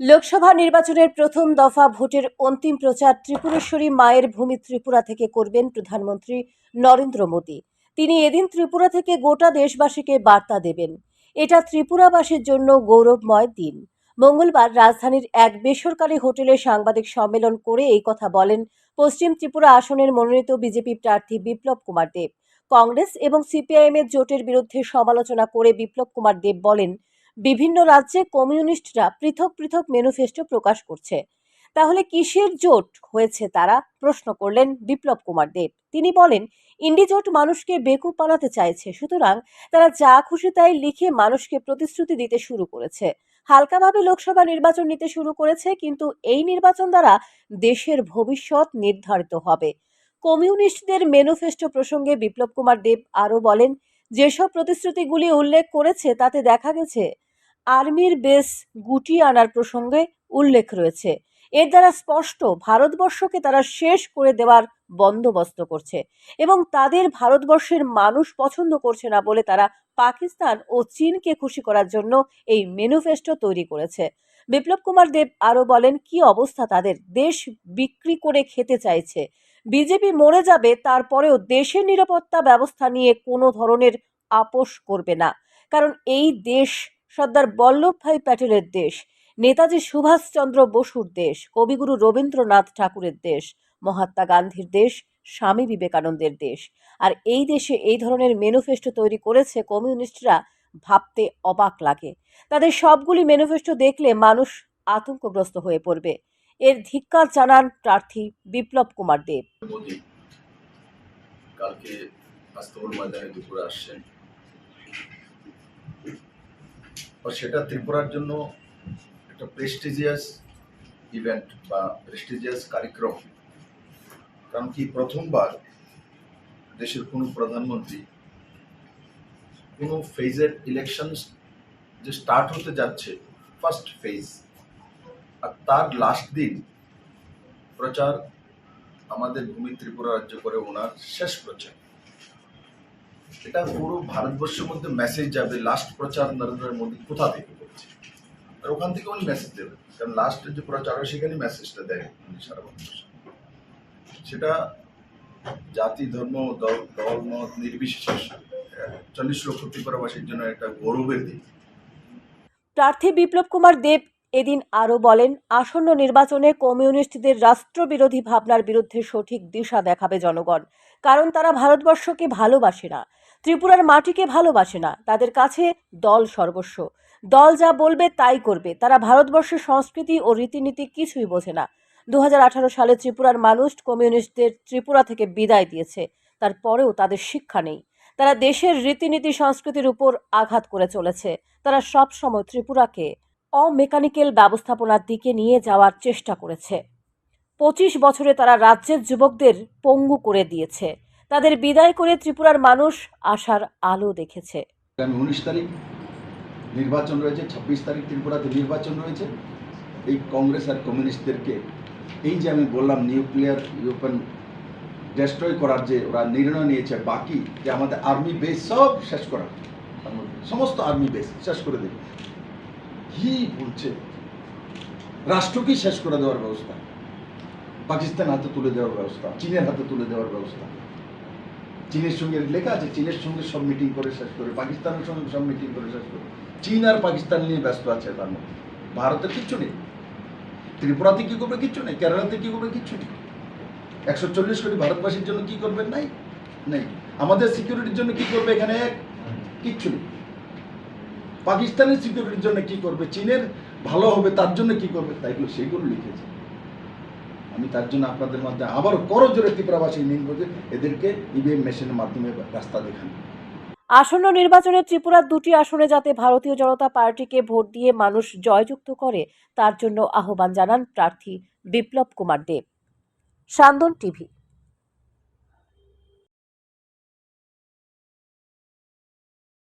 লোকসভা নির্বাচনের প্রথম দফা ভোটের অন্তিম প্রচার ত্রিপুরেশ্বরী মায়ের ভূমি ত্রিপুরা থেকে করবেন প্রধানমন্ত্রী নরেন্দ্র মোদী। তিনি এদিন ত্রিপুরা থেকে গোটা দেশবাসীকে বার্তা দেবেন। এটা ত্রিপুরাবাসীর জন্য গৌরবময় দিন। মঙ্গলবার রাজধানীর এক বেসরকারি হোটেলে সাংবাদিক সম্মেলন করে এই কথা বলেন পশ্চিম ত্রিপুরা আসনের মনোনীত বিজেপি প্রার্থী বিপ্লব কুমার দেব। কংগ্রেস এবং সিপিআইএম এর জোটের বিরুদ্ধে সমালোচনা করে বিপ্লব কুমার দেব বলেন বিভিন্ন রাজ্যে কমিউনিস্টরা পৃথক পৃথক ম্যানিফেস্টো প্রকাশ করছে। তাহলে কিসের জোট হয়েছে তারা? প্রশ্ন করলেন বিপ্লব কুমার দেব। তিনি বলেন, ইন্ডি জোট মানুষকে বেকুব বানাতে চাইছে, সুতরাং তারা যা খুশি তাই লিখে মানুষকে প্রতিশ্রুতি দিতে শুরু করেছে। হালকাভাবে লোকসভা নির্বাচন নিতে শুরু করেছে, কিন্তু এই নির্বাচন দ্বারা দেশের ভবিষ্যৎ নির্ধারিত হবে। কমিউনিস্টদের ম্যানিফেস্টো প্রসঙ্গে বিপ্লব কুমার দেব আরও বলেন, যেসব প্রতিশ্রুতিগুলি উল্লেখ করেছে তাতে দেখা গেছে আর্মির বেস গুটিয়ে আনার প্রসঙ্গে উল্লেখ রয়েছে। এর দ্বারা স্পষ্ট, ভারতবর্ষকে তারা শেষ করে দেওয়ার বন্দোবস্ত করছে এবং তাদের ভারতবর্ষের মানুষ পছন্দ করছে না বলে তারা পাকিস্তান ও চীনকে খুশি করার জন্য এই ম্যানিফেস্টো তৈরি করেছে। বিপ্লব কুমার দেব আরও বলেন, কি অবস্থা তাদের? দেশ বিক্রি করে খেতে চাইছে। বিজেপি মরে যাবে, তারপরেও দেশের নিরাপত্তা ব্যবস্থা নিয়ে কোনো ধরনের আপোষ করবে না। কারণ এই দেশ সর্দার বল্লভভাই প্যাটেলের দেশ, নেতাজি সুভাষচন্দ্র বসুর দেশ, কবিগুরু রবীন্দ্রনাথ ঠাকুরের দেশ, মহাত্মা গান্ধীর দেশ, স্বামী বিবেকানন্দের দেশ। আর এই দেশে এই ধরনের ম্যানিফেস্টো তৈরি করেছে কমিউনিস্টরা ভাবতে অবাক লাগে। তাদের সবগুলি ম্যানিফেস্টো দেখলে মানুষ আতঙ্কগ্রস্ত হয়ে পড়বে। এর ধিক্কার জানান প্রার্থী বিপ্লব কুমার দেব। কালকে আস্তবল ময়দানে দুপুরে আসছেন আর সেটা ত্রিপুরার জন্য একটা প্রেস্টিজিয়াস ইভেন্ট বা প্রেস্টিজিয়াস কার্যক্রম। কারণ কি? প্রথমবার দেশের কোনো প্রধানমন্ত্রী কোনো ফেজের ইলেকশন যে স্টার্ট হতে যাচ্ছে ফার্স্ট ফেজ আর তার লাস্ট দিন প্রচার আমাদের ভূমি ত্রিপুরা রাজ্য করে ওনার শেষ প্রচার। এটা পুরো ভারতবর্ষের মধ্যে মেসেজ যাবে লাস্ট প্রচার নরেন্দ্র মোদী কোথা থেকে করছে? আর ওখান থেকে উনি মেসেজ দেবেন কারণ লাস্টের যে প্রচার হয়, সেখানে মেসেজটা দেয় উনি সারা ভারতবর্ষে সেটা জাতি, ধর্ম, দল দল, মত, নির্বিশেষে চল্লিশ লক্ষ ত্রিপুরাবাসীর জন্য একটা গৌরবের দিন। প্রার্থী বিপ্লব কুমার দেব এদিন আরও বলেন, আসন্ন নির্বাচনে কমিউনিস্টদের রাষ্ট্রবিরোধী ভাবনার বিরুদ্ধে সঠিক দিশা দেখাবে জনগণ। কারণ তারা ভারতবর্ষকে ভালোবাসে না, ত্রিপুরার মাটিকে ভালোবাসে না, তাদের কাছে দল সর্বস্ব। দল যা বলবে তাই করবে, তারা ভারতবর্ষের সংস্কৃতি ও রীতিনীতি কিছুই বোঝে না। দু হাজার আঠারো সালে ত্রিপুরার মানুষ কমিউনিস্টদের ত্রিপুরা থেকে বিদায় দিয়েছে, তারপরেও তাদের শিক্ষা নেই। তারা দেশের রীতিনীতি, সংস্কৃতির উপর আঘাত করে চলেছে। তারা সবসময় ত্রিপুরাকে অমেকানিক্যাল ব্যবস্থাপনার দিকে নিয়ে যাওয়ার চেষ্টা করেছে। পঁচিশ বছরে তারা রাজ্যের যুবকদের পঙ্গু করে দিয়েছে। তাদের বিদায় করে ত্রিপুরার মানুষ আশার আলো দেখেছে। উনিশ তারিখ নির্বাচন রয়েছে, ছাব্বিশ তারিখ ত্রিপুরাতে নির্বাচন রয়েছে। এই কংগ্রেস আর কমিউনিস্টদেরকে এই যে আমি বললাম নিউক্লিয়ার ইউপেন ডেস্ট্রয় করার যে ওরা নির্ণয় নিয়েছে, বাকি যে আমাদের আর্মি বেস সব শেষ করা। সমস্ত আর্মি বেস শেষ করে দেবে। কি বলছে? রাষ্ট্রকেই শেষ করে দেওয়ার ব্যবস্থা? পাকিস্তান হাতে তুলে দেওয়ার ব্যবস্থা, চীনের হাতে তুলে দেওয়ার ব্যবস্থা। চীনের সঙ্গে লেখা আছে, চীনের সঙ্গে সব মিটিং করে শেষ করে, পাকিস্তানের সঙ্গে সব মিটিং করে শেষ করে। চীন আর পাকিস্তান নিয়ে ব্যস্ত আছে তার মধ্যে। ভারতের কিচ্ছু নেই। ত্রিপুরাতে কি করবে কিচ্ছু নেই, কেরালাতে কি করবে কিচ্ছু নেই। একশো চল্লিশ কোটি ভারতবাসীর জন্য কি করবেন? নাই। নেই। আমাদের সিকিউরিটির জন্য কি করবে এখানে? এক কিচ্ছু নেই। পাকিস্তানের সিকিউরিটির জন্য কি করবে, চীনের ভালো হবে, তার জন্য কি করবে তাইগুলো সেইগুলো লিখেছে। আমি তার জন্য আপনাদের মধ্যে আবারও করজোরে ত্রিপুরাবাসী নিন যে এদেরকে ইভিএম মেশিনের মাধ্যমে রাস্তা দেখান। আসন্ন নির্বাচনে ত্রিপুরার দুটি আসনে যাতে ভারতীয় জনতা পার্টিকে ভোট দিয়ে মানুষ জয়যুক্ত করে, তার জন্য আহ্বান জানান প্রার্থী বিপ্লব কুমার দেব সান্দন টিভি